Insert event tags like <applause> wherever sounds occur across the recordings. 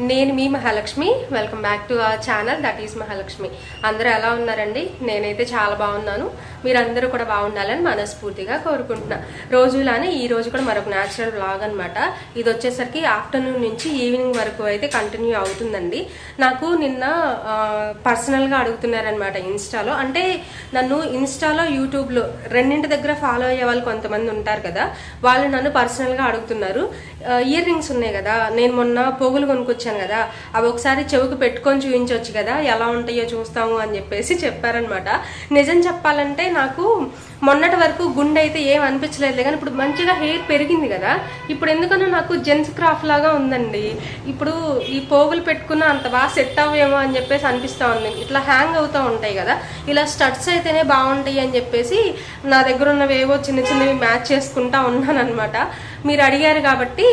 నేను మీ Mahalakshmi. Welcome back to our channel that is Mahalakshmi. అందరూ ఎలా ఉన్నారండి? నేనైతే చాలా బాగున్నాను. మీరందరూ కూడా బాగుండాలని మనస్ఫూర్తిగా కోరుకుంటున్నా. రోజులానే ఈ రోజు కూడా మరొక న్యాచురల్ బ్లాగ్ అనమాట ఇది వచ్చేసరికి ఆఫ్టర్నూన్ నుంచి ఈవినింగ్ వరకు అయితే కంటిన్యూ అవుతుందండి. నాకు నిన్న పర్సనల్గా అడుగుతున్నారనమాట ఇన్స్టాలో. అంటే నన్ను ఇన్స్టాలో యూట్యూబ్లో రెండింటి దగ్గర ఫాలో అయ్యే వాళ్ళు కొంతమంది ఉంటారు కదా. వాళ్ళు నన్ను పర్సనల్గా అడుగుతున్నారు. ఇయర్ రింగ్స్ ఉన్నాయి కదా. నేను మొన్న పోగులు కొనుక్కొచ్చాను. కదా. అవి ఒకసారి చెవికి పెట్టుకొని చూపించవచ్చు కదా. ఎలా ఉంటాయో చూస్తాము అని చెప్పేసి చెప్పారనమాట నిజం చెప్పాలంటే నాకు మొన్నటి వరకు గుండె అయితే ఏం అనిపించలేదు కానీ ఇప్పుడు మంచిగా హెయిర్ పెరిగింది కదా. ఇప్పుడు ఎందుకన్నా నాకు జెంట్స్ క్రాఫ్ లాగా ఉందండి. ఇప్పుడు ఈ పోగులు పెట్టుకున్న అంత బాగా సెట్ అవ్వేమో అని చెప్పేసి అనిపిస్తూ ఉంది. ఇట్లా హ్యాంగ్ అవుతూ ఉంటాయి కదా. ఇలా స్టడ్స్ అయితేనే బాగుంటాయి అని చెప్పేసి నా దగ్గర ఉన్నవి ఏవో చిన్న చిన్నవి మ్యాచ్ చేసుకుంటా ఉన్నాను అనమాట మీరు అడిగారు కాబట్టి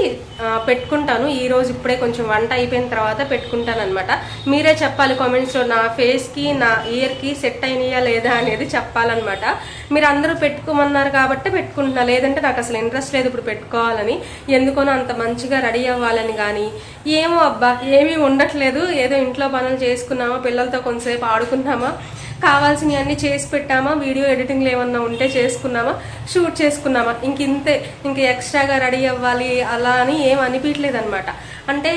పెట్టుకుంటాను. ఈ రోజు ఇప్పుడే కొంచెం వంట అయిపోయిన తర్వాత పెట్టుకుంటాను అనమాట మీరే చెప్పాలి కామెంట్స్లో నా ఫేస్కి నా ఇయర్కి సెట్ అయినాయా లేదా అనేది చెప్పాలన్నమాట. మీరు అందరూ పెట్టుకోమన్నారు కాబట్టి పెట్టుకుంటున్నా. లేదంటే నాకు అసలు ఇంట్రెస్ట్ లేదు ఇప్పుడు పెట్టుకోవాలని. ఎందుకోనో అంత మంచిగా రెడీ అవ్వాలని కానీ ఏమో అబ్బా ఏమీ ఉండట్లేదు. ఏదో ఇంట్లో పనులు చేసుకున్నామా పిల్లలతో కొంతసేపు ఆడుకున్నామా కావాల్సినవి అన్నీ చేసి పెట్టామా వీడియో ఎడిటింగ్లు ఏమన్నా ఉంటే చేసుకున్నామా షూట్ చేసుకున్నామా. ఇంక ఇంతే ఇంక ఎక్స్ట్రాగా రెడీ అవ్వాలి అలా అని ఏం అనిపించలేదు అనమాట అంటే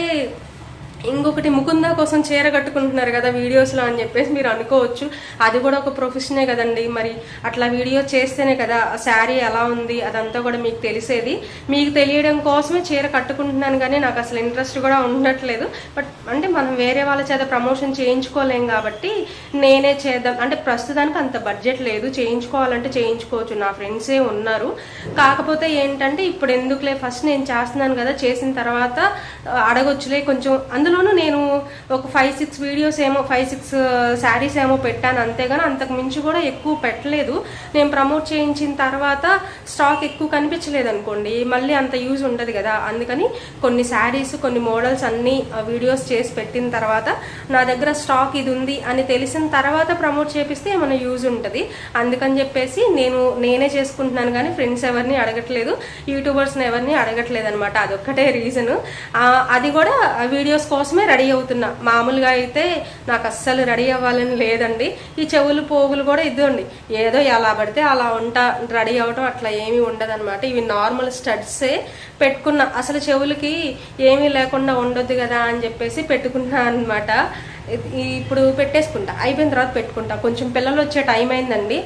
ఇంకొకటి ముకుంద కోసం చీర కట్టుకుంటున్నారు కదా వీడియోస్లో అని చెప్పేసి మీరు అనుకోవచ్చు. అది కూడా ఒక ప్రొఫెషనే కదండి. మరి అట్లా వీడియో చేస్తేనే కదా శారీ ఎలా ఉంది అదంతా కూడా మీకు తెలిసేది. మీకు తెలియడం కోసమే చీర కట్టుకుంటున్నాను కానీ నాకు అసలు ఇంట్రెస్ట్ కూడా ఉండట్లేదు. బట్ అంటే మనం వేరే వాళ్ళ చేత ప్రమోషన్ చేయించుకోలేం కాబట్టి నేనే చేద్దాం. అంటే ప్రస్తుతానికి అంత బడ్జెట్ లేదు. చేయించుకోవాలంటే చేయించుకోవచ్చు. నా ఫ్రెండ్సే ఉన్నారు. కాకపోతే ఏంటంటే ఇప్పుడు ఎందుకులే ఫస్ట్ నేను చేస్తున్నాను కదా చేసిన తర్వాత అడగొచ్చులే కొంచెం. అందులోనూ నేను ఒక ఫైవ్ సిక్స్ వీడియోస్ ఏమో ఫైవ్ సిక్స్ శారీస్ ఏమో పెట్టాను. అంతేగాని అంతకు మించి కూడా ఎక్కువ పెట్టలేదు. నేను ప్రమోట్ చేయించిన తర్వాత స్టాక్ ఎక్కువ కనిపించలేదు అనుకోండి. మళ్ళీ అంత యూజ్ ఉండదు కదా. అందుకని కొన్ని శారీస్ కొన్ని మోడల్స్ అన్ని వీడియోస్ చేసి పెట్టిన తర్వాత నా దగ్గర స్టాక్ ఇది ఉంది అని తెలిసిన తర్వాత ప్రమోట్ చేపిస్తే ఏమైనా యూజ్ ఉంటుంది. అందుకని చెప్పేసి నేను నేనే చేసుకుంటున్నాను కానీ ఫ్రెండ్స్ ఎవరిని అడగట్లేదు. యూట్యూబర్స్ని ఎవరిని అడగట్లేదు అనమాట. అదొక్కటే రీజన్ అది కూడా uh, వీడియోస్ కోసమే రెడీ అవుతున్నా. మామూలుగా అయితే నాకు అస్సలు రెడీ అవ్వాలని లేదండి. ఈ చెవులు పోగులు కూడా ఇదండి ఏదో ఎలా పడితే అలా ఉంటా రెడీ అవ్వడం అట్లా ఏమీ ఉండదన్నమాట. ఇవి నార్మల్ స్టడ్సే పెట్టుకున్నా. అసలు చెవులకి ఏమీ లేకుండా ఉండొద్దు కదా అని చెప్పేసి పెట్టుకున్నా అనమాట ఇప్పుడు పెట్టేసుకుంటా అయిపోయిన తర్వాత పెట్టుకుంటా. కొంచెం పిల్లలు వచ్చే టైం అయిందండి.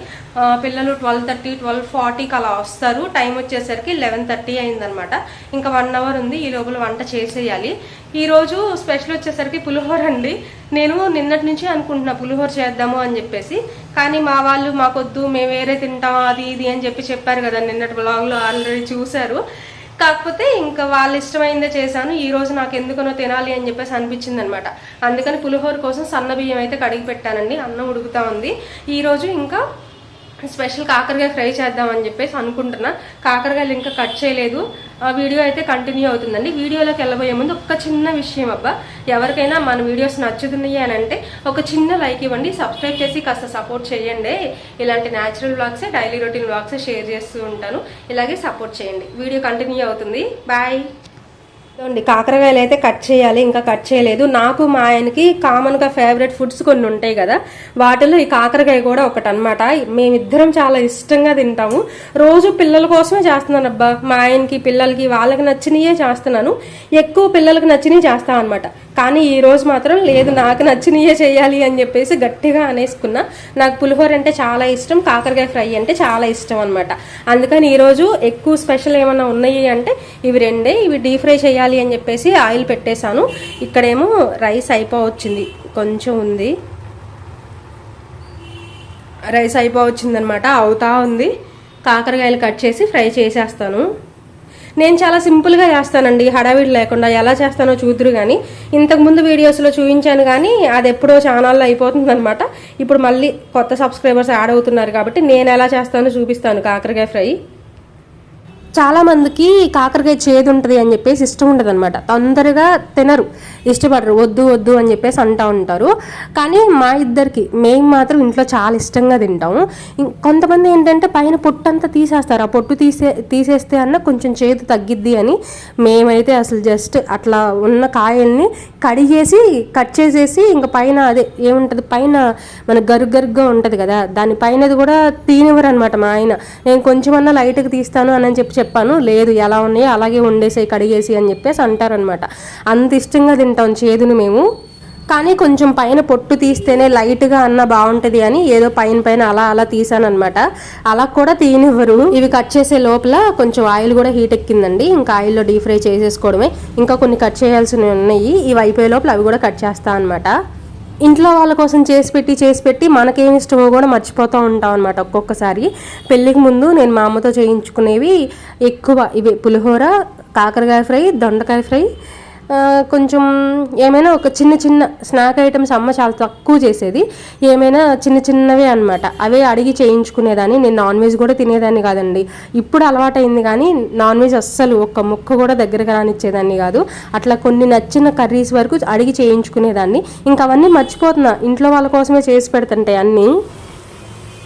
పిల్లలు ట్వెల్వ్ థర్టీ ట్వెల్వ్ ఫార్టీకి అలా వస్తారు. టైం వచ్చేసరికి లెవెన్ థర్టీ అయిందనమాట ఇంకా వన్ అవర్ ఉంది ఈ లోపల వంట చేసేయాలి. ఈరోజు స్పెషల్ వచ్చేసరికి పులిహోర అండి. నేను నిన్నటి నుంచి అనుకుంటున్నా పులిహోర చేద్దాము అని చెప్పేసి. కానీ మా వాళ్ళు మాకొద్దు మేము వేరే తింటాం అది ఇది అని చెప్పి చెప్పారు కదా నిన్నటి బ్లాగ్లో ఆల్రెడీ చూశారు. కాకపోతే ఇంకా వాళ్ళ ఇష్టమైందే చేశాను. ఈ రోజు నాకు ఎందుకనో తినాలి అని చెప్పేసి అనిపించింది అనమాట అందుకని పులిహోర కోసం సన్న బియ్యం అయితే కడిగి పెట్టానండి. అన్నం ఉడుకుతా ఉంది. ఈరోజు ఇంకా స్పెషల్ కాకరకాయ ఫ్రై చేద్దామని చెప్పేసి అనుకుంటున్నా. కాకరకాయలు ఇంకా కట్ చేయలేదు. ఆ వీడియో అయితే కంటిన్యూ అవుతుందండి. వీడియోలోకి వెళ్ళబోయే ముందు ఒక చిన్న విషయం అబ్బా. ఎవరికైనా మన వీడియోస్ నచ్చుతున్నాయి అని అంటే ఒక చిన్న లైక్ ఇవ్వండి. సబ్స్క్రైబ్ చేసి కాస్త సపోర్ట్ చేయండి. ఇలాంటి న్యాచురల్ బ్లాగ్సే డైలీ రొటీన్ బ్లాగ్సే షేర్ చేస్తూ ఉంటాను. ఇలాగే సపోర్ట్ చేయండి. వీడియో కంటిన్యూ అవుతుంది. బాయ్ చూడండి కాకరకాయలు అయితే కట్ చేయాలి ఇంకా కట్ చేయలేదు. నాకు మా ఆయనకి కామన్గా ఫేవరెట్ ఫుడ్స్ కొన్ని ఉంటాయి కదా వాటిలో ఈ కాకరకాయ కూడా ఒకటి అనమాట మేమిద్దరం చాలా ఇష్టంగా తింటాము. రోజు పిల్లల కోసమే చేస్తున్నాను అబ్బా. మా ఆయనకి పిల్లలకి వాళ్ళకి నచ్చినయే చేస్తున్నాను. ఎక్కువ పిల్లలకి నచ్చినవి చేస్తాను అనమాట కానీ ఈరోజు మాత్రం లేదు నాకు నచ్చినయే చేయాలి అని చెప్పేసి గట్టిగా అనేసుకున్నా. నాకు పులిహోర అంటే చాలా ఇష్టం కాకరకాయ ఫ్రై అంటే చాలా ఇష్టం అనమాట అందుకని ఈరోజు ఎక్కువ స్పెషల్ ఏమైనా ఉన్నాయి అంటే ఇవి రెండే ఇవి డీప్ ఫ్రై చేయాలి అని చెప్పేసి ఆయిల్ పెట్టేశాను. ఇక్కడేమో రైస్ అయిపోవచ్చింది కొంచెం ఉంది. రైస్ అయిపోవచ్చిందనమాట అవుతా ఉంది. కాకరకాయలు కట్ చేసి ఫ్రై చేసేస్తాను. నేను చాలా సింపుల్గా చేస్తానండి హడావిడి లేకుండా ఎలా చేస్తానో చూదురు కానీ ఇంతకుముందు వీడియోస్లో చూపించాను కానీ అది ఎప్పుడో ఛానల్లో అయిపోతుందనమాట ఇప్పుడు మళ్ళీ కొత్త సబ్స్క్రైబర్స్ యాడ్ అవుతున్నారు కాబట్టి నేను ఎలా చేస్తానో చూపిస్తాను కాకరకాయ ఫ్రై. చాలా మందికి కాకరకాయ చేదు ఉంటుంది అని చెప్పేసి ఇష్టం ఉండదు అనమాట తొందరగా తినరు ఇష్టపడరు వద్దు వద్దు అని చెప్పేసి అంటూ ఉంటారు. కానీ మా ఇద్దరికి మేము మాత్రం ఇంట్లో చాలా ఇష్టంగా తింటాము. కొంతమంది ఏంటంటే పైన పొట్టు అంతా తీసేస్తారు. ఆ పొట్టు తీసే తీసేస్తే అన్న కొంచెం చేదు తగ్గిద్ది అని మేమైతే అసలు జస్ట్ అట్లా ఉన్న కాయల్ని కడిగేసి కట్ చేసేసి ఇంకా పైన అదే ఏముంటుంది పైన మన గరుగు గరుగ్గా ఉంటుంది కదా దాని పైనది కూడా తీనివ్వరు అనమాట మా ఆయన. నేను కొంచెమన్నా లైట్గా తీస్తాను అని చెప్పి చెప్పాను లేదు ఎలా ఉన్నాయో అలాగే వండేసి కడిగేసి అని చెప్పేసి అంటారనమాట. అంత ఇష్టంగా తింటాం చేదుని మేము. కానీ కొంచెం పైన పొట్టు తీస్తేనే లైట్గా అన్న బాగుంటుంది అని ఏదో పైన పైన అలా అలా తీసాను అనమాట అలా కూడా తీనివ్వరు ఇవి కట్ చేసే లోపల కొంచెం ఆయిల్ కూడా హీట్ ఎక్కిందండి. ఇంకా ఆయిల్లో డీప్ ఫ్రై చేసేసుకోవడమే. ఇంకా కొన్ని కట్ చేయాల్సినవి ఉన్నాయి. ఇవి అయిపోయే లోపల అవి కూడా కట్ చేస్తా అనమాట. ఇంట్లో వాళ్ళ కోసం చేసి పెట్టి చేసి పెట్టి మనకేం ఇష్టమో కూడా మర్చిపోతూ ఉంటాం అనమాట ఒక్కొక్కసారి. పెళ్ళికి ముందు నేను మా అమ్మతో చేయించుకునేవి ఎక్కువ ఇవి పులిహోర కాకరకాయ ఫ్రై దొండకాయ ఫ్రై కొంచెం ఏమైనా ఒక చిన్న చిన్న స్నాక్ ఐటమ్స్ అమ్మ చాలా తక్కువ చేసేది. ఏమైనా చిన్న చిన్నవే అనమాట అవే అడిగి చేయించుకునేదాన్ని. నేను నాన్ వెజ్ కూడా తినేదాన్ని కాదండి. ఇప్పుడు అలవాటైంది కానీ నాన్ వెజ్ అస్సలు ఒక్క ముక్క కూడా దగ్గరకు రానిచ్చేదాన్ని కాదు. అట్లా కొన్ని నచ్చిన కర్రీస్ వరకు అడిగి చేయించుకునేదాన్ని. ఇంకా అవన్నీ మర్చిపోతున్నా. ఇంట్లో వాళ్ళ కోసమే చేసి పెడుతుంటాయి అన్నీ.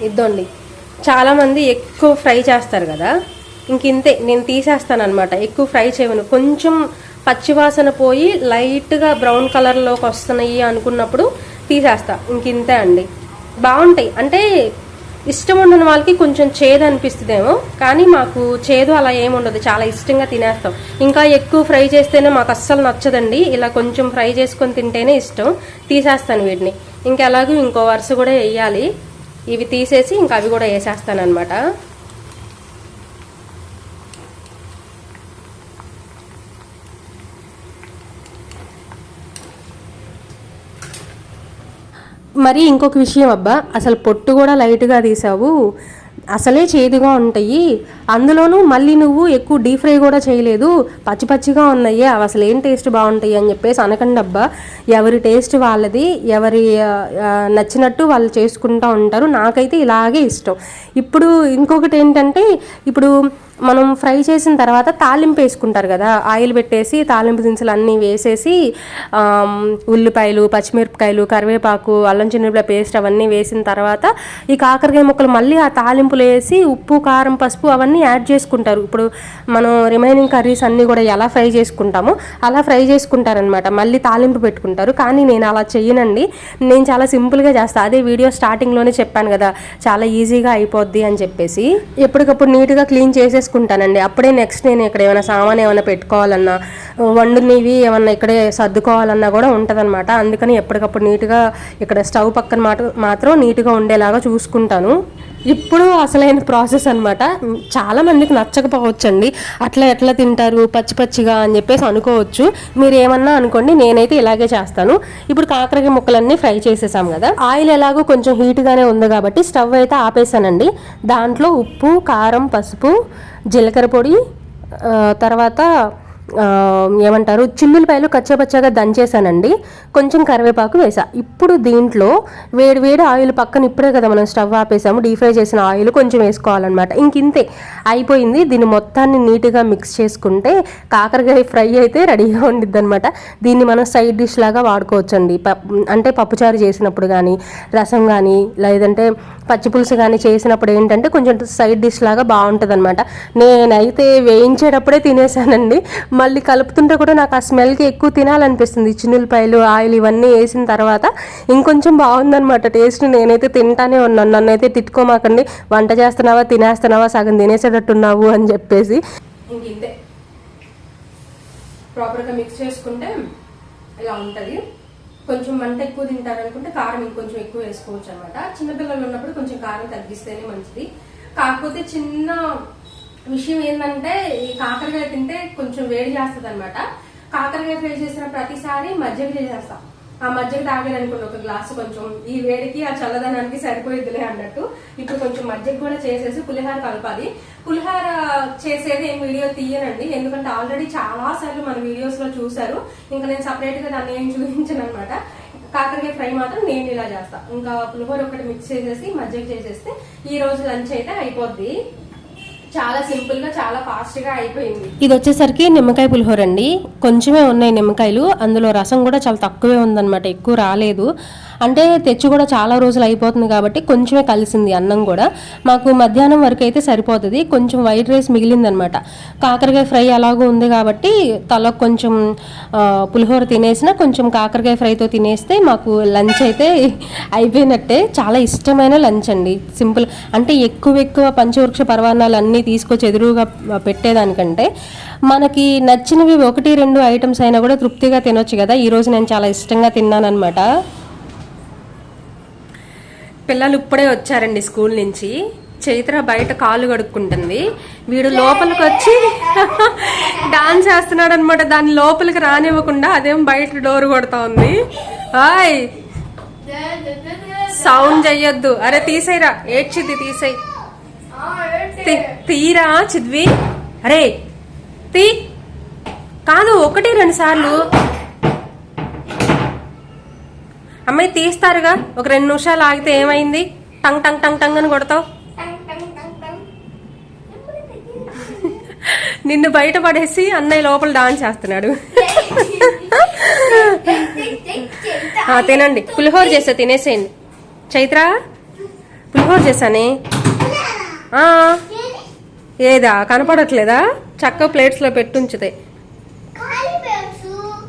ఇద్దండి. చాలామంది ఎక్కువ ఫ్రై చేస్తారు కదా. ఇంక ఇంతే నేను తీసేస్తాను అనమాట ఎక్కువ ఫ్రై చేయను. కొంచెం పచ్చివాసన పోయి లైట్గా బ్రౌన్ కలర్లోకి వస్తున్నాయి అనుకున్నప్పుడు తీసేస్తా. ఇంక ఇంతే అండి. బాగుంటాయి. అంటే ఇష్టం ఉండని వాళ్ళకి కొంచెం చేదు అనిపిస్తుందేమో కానీ మాకు చేదు అలా ఏముండదు చాలా ఇష్టంగా తినేస్తాం. ఇంకా ఎక్కువ ఫ్రై చేస్తేనే మాకు అస్సలు నచ్చదండి. ఇలా కొంచెం ఫ్రై చేసుకొని తింటేనే ఇష్టం. తీసేస్తాను వీటిని. ఇంకెలాగూ ఇంకో వరుస కూడా వేయాలి. ఇవి తీసేసి ఇంకా అవి కూడా వేసేస్తాను అనమాట మరి ఇంకొక విషయం అబ్బా అసలు పొట్టు కూడా లైట్గా తీసావు. అసలే చేదుగా ఉంటాయి. అందులోనూ మళ్ళీ నువ్వు ఎక్కువ డీప్ ఫ్రై కూడా చేయలేదు. పచ్చి పచ్చిగా ఉన్నాయి. అవి అసలు ఏం టేస్ట్ బాగుంటాయి అని చెప్పేసి అనకండి అబ్బా. ఎవరి టేస్ట్ వాళ్ళది ఎవరి నచ్చినట్టు వాళ్ళు చేసుకుంటూ ఉంటారు. నాకైతే ఇలాగే ఇష్టం. ఇప్పుడు ఇంకొకటి ఏంటంటే ఇప్పుడు మనం ఫ్రై చేసిన తర్వాత తాలింపు వేసుకుంటారు కదా ఆయిల్ పెట్టేసి తాలింపు దినుసులు అన్నీ వేసేసి ఉల్లిపాయలు పచ్చిమిరపకాయలు కరివేపాకు అల్లం చిన్నపిల్ల పేస్ట్ అవన్నీ వేసిన తర్వాత ఈ కాకరకాయ ముక్కలు మళ్ళీ ఆ తాలింపులు వేసి ఉప్పు కారం పసుపు అవన్నీ యాడ్ చేసుకుంటారు. ఇప్పుడు మనం రిమైనింగ్ కర్రీస్ అన్నీ కూడా ఎలా ఫ్రై చేసుకుంటామో అలా ఫ్రై చేసుకుంటారనమాట మళ్ళీ తాలింపు పెట్టుకుంటారు. కానీ నేను అలా చేయనండి నేను చాలా సింపుల్గా చేస్తాను అదే వీడియో స్టార్టింగ్లోనే చెప్పాను కదా చాలా ఈజీగా అయిపోద్ది అని చెప్పేసి. ఎప్పటికప్పుడు నీట్గా క్లీన్ చేసేసి చేసుకుంటానండి. అప్పుడే నెక్స్ట్ నేను ఇక్కడ ఏమైనా సామాన్ ఏమైనా పెట్టుకోవాలన్నా వండునివి ఏమన్నా ఇక్కడే సర్దుకోవాలన్నా కూడా ఉంటుందన్నమాట. అందుకని ఎప్పటికప్పుడు నీట్గా ఇక్కడ స్టవ్ పక్కన మాట మాత్రం నీట్గా ఉండేలాగా చూసుకుంటాను. ఇప్పుడు అసలైన ప్రాసెస్ అనమాట చాలా మందికి నచ్చకపోవచ్చండి. అట్లా ఎట్లా తింటారు పచ్చి పచ్చిగా అని చెప్పేసి అనుకోవచ్చు. మీరు ఏమన్నా అనుకోండి నేనైతే ఇలాగే చేస్తాను. ఇప్పుడు కాకరకాయ ముక్కలన్నీ ఫ్రై చేసేసాం కదా. ఆయిల్ ఎలాగో కొంచెం హీట్గానే ఉంది కాబట్టి స్టవ్ అయితే ఆపేసానండి. దాంట్లో ఉప్పు కారం పసుపు జీలకర్ర పొడి తర్వాత ఏమంటారు? చిల్లులపాయలు కచ్చపచ్చగా దంచేసానండి కొంచెం కరివేపాకు వేసా ఇప్పుడు దీంట్లో వేడి వేడి ఆయిల్ పక్కన ఇప్పుడే కదా మనం స్టవ్ ఆపేసాము డీప్ ఫ్రై చేసిన ఆయిల్ కొంచెం వేసుకోవాలన్నమాట. ఇంక ఇంతే అయిపోయింది. దీన్ని మొత్తాన్ని నీట్గా మిక్స్ చేసుకుంటే కాకరకాయ ఫ్రై అయితే రెడీగా ఉండిద్ది అనమాట దీన్ని మనం సైడ్ డిష్ లాగా వాడుకోవచ్చండి. ప- అంటే పప్పుచారు చేసినప్పుడు కానీ రసం కానీ లేదంటే పచ్చిపులుసు కానీ చేసినప్పుడు ఏంటంటే కొంచెం సైడ్ డిష్ లాగా బాగుంటుంది అనమాట నేనైతే వేయించేటప్పుడే తినేసానండి. మళ్ళీ కలుపుతుంటే కూడా నాకు ఆ స్మెల్కి ఎక్కువ తినాలనిపిస్తుంది. చిన్నులపాయలు ఆయిల్ ఇవన్నీ వేసిన తర్వాత ఇంకొంచెం బాగుందనమాట టేస్ట్ నేనైతే తింటానే ఉన్నాను. నన్ను అయితే తిట్టుకోమాకండి. వంట చేస్తున్నావా తినేస్తున్నావా సగం తినేసేటట్టున్నావు అని చెప్పేసి. ఇంతే. ప్రాపర్గా మిక్స్ చేసుకుంటే ఇలా ఉంటుంది. కొంచెం మంట ఎక్కువ తింటారనుకుంటే కారం ఇంకొంచెం ఎక్కువ వేసుకోవచ్చు అనమాట చిన్నపిల్లలు ఉన్నప్పుడు కొంచెం కారం తగ్గిస్తేనే మంచిది. కాకపోతే చిన్న విషయం ఏంటంటే ఈ కాకరకాయ తింటే కొంచెం వేడి చేస్తుంది అనమాట కాకరకాయ ఫ్రై చేసిన ప్రతిసారి మజ్జిగ చేసేస్తాం. ఆ మజ్జిగ తాగారనుకోండి ఒక గ్లాసు కొంచెం. ఈ వేడికి ఆ చల్లదనానికి సరిపోయిద్దిలే అన్నట్టు. ఇప్పుడు కొంచెం మజ్జిగ కూడా చేసేసి పులిహార కలపాలి. పులిహార చేసేది ఏం వీడియో తీయనండి. ఎందుకంటే ఆల్రెడీ చాలా సార్లు మన వీడియోస్లో చూసారు ఇంకా నేను సపరేట్గా దాన్ని ఏం చూపించను అనమాట కాకరకాయ ఫ్రై మాత్రం నేను ఇలా చేస్తా. ఇంకా పులిహోర ఒకటి మిక్స్ చేసేసి మజ్జిగ చేసేస్తే ఈ రోజు లంచ్ అయితే అయిపోద్ది. చాలా సింపుల్గా చాలా ఫాస్ట్గా అయిపోయింది. ఇది వచ్చేసరికి నిమ్మకాయ పులిహోర అండి. కొంచెమే ఉన్నాయి నిమ్మకాయలు. అందులో రసం కూడా చాలా తక్కువే ఉందన్నమాట. ఎక్కువ రాలేదు. అంటే తెచ్చి కూడా చాలా రోజులు అయిపోతుంది కాబట్టి కొంచెమే కలిసింది అన్నం కూడా. మాకు మధ్యాహ్నం వరకు అయితే సరిపోతుంది. కొంచెం వైట్ రైస్ మిగిలిందనమాట. కాకరకాయ ఫ్రై అలాగూ ఉంది కాబట్టి తల కొంచెం పులిహోర తినేసిన కొంచెం కాకరకాయ ఫ్రైతో తినేస్తే మాకు లంచ్ అయితే <laughs> అయిపోయినట్టే. చాలా ఇష్టమైన లంచ్ అండి. సింపుల్ అంటే ఎక్కువ ఎక్కువ పంచవృక్ష పర్వాణాలు అన్నీ తీసుకొచ్చి ఎదురుగా పెట్టేదానికంటే మనకి నచ్చినవి ఒకటి రెండు ఐటమ్స్ అయినా కూడా తృప్తిగా తినొచ్చు కదా. ఈరోజు నేను చాలా ఇష్టంగా తిన్నానమాట పిల్లలు ఇప్పుడే వచ్చారండి స్కూల్ నుంచి. చైత్ర బయట కాళ్ళు కడుక్కుంటుంది. వీడు లోపలికి వచ్చి <laughs> డాన్స్ చేస్తున్నాడు అనమాట దాని లోపలికి రానివ్వకుండా అదేం బయట డోర్ కొడతా ఉంది హాయ్ సౌండ్ చెయ్యొద్దు. అరే తీసేయరా. ఏడ్చిద్ది తీసేయి. తీరా చిద్వి? అరే తీ. కాదు ఒకటి రెండు సార్లు. అమ్మాయి తీస్తారుగా. ఒక రెండు నిమిషాలు ఆగితే ఏమైంది? టంగ్ టంగ్ టంగ్ టంగ్ అని కొడతావు. నిన్ను బయట పడేసి అన్నయ్య లోపల డాన్స్ చేస్తున్నాడు. తినండి. పులిహోర చేసా తినేసేయండి. చైత్ర పులిహోర చేశానే? ఏదా? కనపడట్లేదా? చక్క ప్లేట్స్లో పెట్టుంచితే.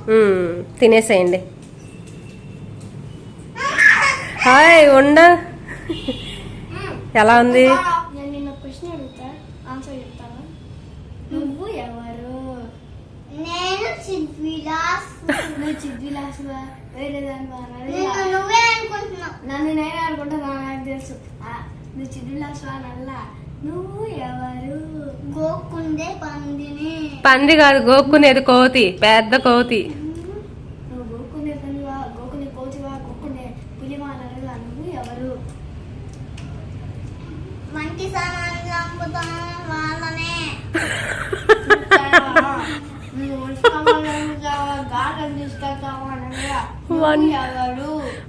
మ్మ్, తినేసేయండి. హాయ్ ఉండ. ఎలా ఉంది? నేను నిన్న క్వశ్చన్ అడుగుతా ఆన్సర్ చెప్తావా? నువ్వు ఎవరు? నేను చిద్విలాస్ నువ్వు చిద్విలాస్ వేరే దాని నేను నువ్వే అనుకుంటున్నావు. నన్ను నేనే అనుకుంటా నాకు తెలుసు. ఆ, నువ్వు చిద్విలాస్ నల్లా నువ్వు ఎవరు? గోకుండే పందిని. పంది కాదు గోక్కునేది కోతి పెద్ద కోతి నువ్వు గోకునే పనివా గోకునే కోతివా గోకునే పులివా నల్లా నువ్వు ఎవరు మంచి సామాన్లు అమ్ముతాం వాళ్ళనే నువ్వు ఉత్సవాలు గార్డెన్ తీసుకెళ్తావా నల్లా వన్- నువ్వు ఎవరు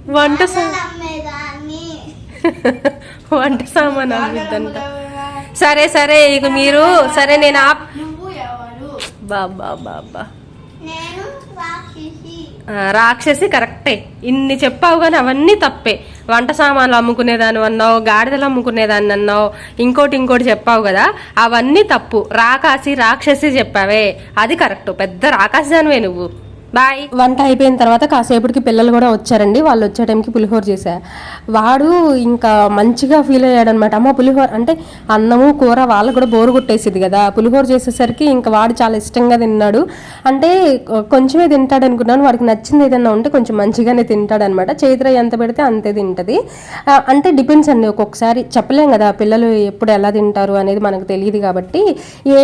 వంట వంట సామాన్ అమ్మిద్దంట. సరే సరే ఇక మీరు సరే నేను ఆప్ ఎవరు? బాబా బాబా. రాక్షసి. ఆ, కరెక్టే. ఇన్ని చెప్పావు కానీ అవన్నీ తప్పే. వంట సామాన్లు అమ్ముకునేదాన్ని అన్నావు గాడిదలు అమ్ముకునేదాన్ని అన్నావు ఇంకోటి ఇంకోటి చెప్పావు కదా అవన్నీ తప్పు. రాకాసి రాక్షసి చెప్పావే. అది కరెక్ట్. పెద్ద రాకాసిదానివే నువ్వు. బాయ్ వంట అయిపోయిన తర్వాత కాసేపటికి పిల్లలు కూడా వచ్చారండి. వాళ్ళు వచ్చే టైంకి పులిహోర చేశా. వాడు ఇంకా మంచిగా ఫీల్ అయ్యాడు అనమాట అమ్మ పులిహోర అంటే అన్నము కూర వాళ్ళకు కూడా బోరు కొట్టేసింది కదా. పులిహోర చేసేసరికి ఇంకా వాడు చాలా ఇష్టంగా తిన్నాడు. అంటే కొంచెమే తింటాడు అనుకున్నాను. వాడికి నచ్చింది ఏదన్నా ఉంటే కొంచెం మంచిగానే తింటాడు అనమాట చేతిలో ఎంత పెడితే అంతే తింటది. అంటే డిపెండ్స్ అండి. ఒక్కొక్కసారి చెప్పలేం కదా పిల్లలు ఎప్పుడు ఎలా తింటారు అనేది మనకు తెలియదు కాబట్టి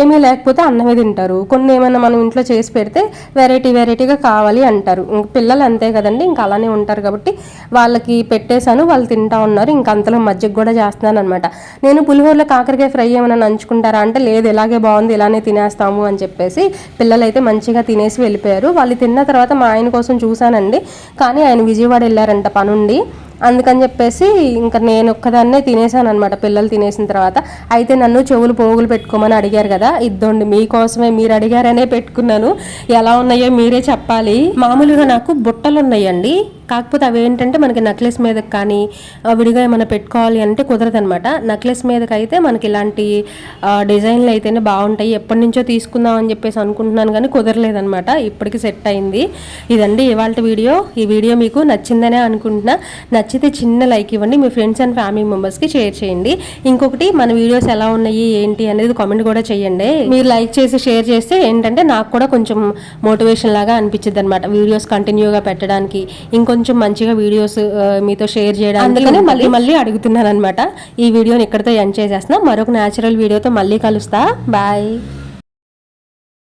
ఏమీ లేకపోతే అన్నమే తింటారు. కొన్ని ఏమైనా మనం ఇంట్లో చేసి పెడితే వెరైటీ వెరైటీగా కావాలి అంటారు. ఇంక పిల్లలు అంతే కదండి ఇంకా అలానే ఉంటారు కాబట్టి వాళ్ళకి పెట్టేశాను వాళ్ళు తింటా ఉన్నారు ఇంకా అంతలో మజ్జిగ కూడా చేస్తున్నాను అనమాట నేను పులిహోరలో కాకరకాయ ఫ్రై ఏమైనా నంచుకుంటారా అంటే లేదు ఇలాగే బాగుంది ఇలానే తినేస్తాము అని చెప్పేసి పిల్లలైతే మంచిగా తినేసి వెళ్ళిపోయారు. వాళ్ళు తిన్న తర్వాత మా ఆయన కోసం చూశానండి. కానీ ఆయన విజయవాడ వెళ్ళారంట పనుండి. అందుకని చెప్పేసి ఇంకా నేను ఒక్కదాన్నే తినేసాను అనమాట పిల్లలు తినేసిన తర్వాత. అయితే నన్ను చెవులు పోగులు పెట్టుకోమని అడిగారు కదా ఇద్దండి మీకోసమే మీరు అడిగారనే పెట్టుకున్నాను. ఎలా ఉన్నాయో మీరే చెప్పాలి. మామూలుగా నాకు బుట్టలు ఉన్నాయండి కాకపోతే అవి ఏంటంటే మనకి నెక్లెస్ మీదకి కానీ విడిగా ఏమైనా పెట్టుకోవాలి అంటే కుదరదు అనమాట నెక్లెస్ మీదకి అయితే మనకి ఇలాంటి డిజైన్లు అయితేనే బాగుంటాయి. ఎప్పటి నుంచో తీసుకుందాం అని చెప్పేసి అనుకుంటున్నాను కానీ కుదరలేదనమాట ఇప్పటికి సెట్ అయింది. ఇదండి ఇవాళ వీడియో. ఈ వీడియో మీకు నచ్చిందనే అనుకుంటున్నా. నచ్చితే చిన్న లైక్ ఇవ్వండి. మీ ఫ్రెండ్స్ అండ్ ఫ్యామిలీ మెంబర్స్కి షేర్ చేయండి. ఇంకొకటి మన వీడియోస్ ఎలా ఉన్నాయి ఏంటి అనేది కామెంట్ కూడా చేయండి. మీరు లైక్ చేసి షేర్ చేస్తే ఏంటంటే నాకు కూడా కొంచెం మోటివేషన్ లాగా అనిపించింది అనమాట వీడియోస్ కంటిన్యూగా పెట్టడానికి. ఇంకొంచెం మంచిగా వీడియోస్ మీతో షేర్ చేయడానికి అందుకనే మళ్ళీ మళ్ళీ అడుగుతున్నాను అనమాట ఈ వీడియోని ఇక్కడితో ఎండ్ చేసేస్తున్నా. మరొక న్యాచురల్ వీడియోతో మళ్ళీ కలుస్తా. బాయ్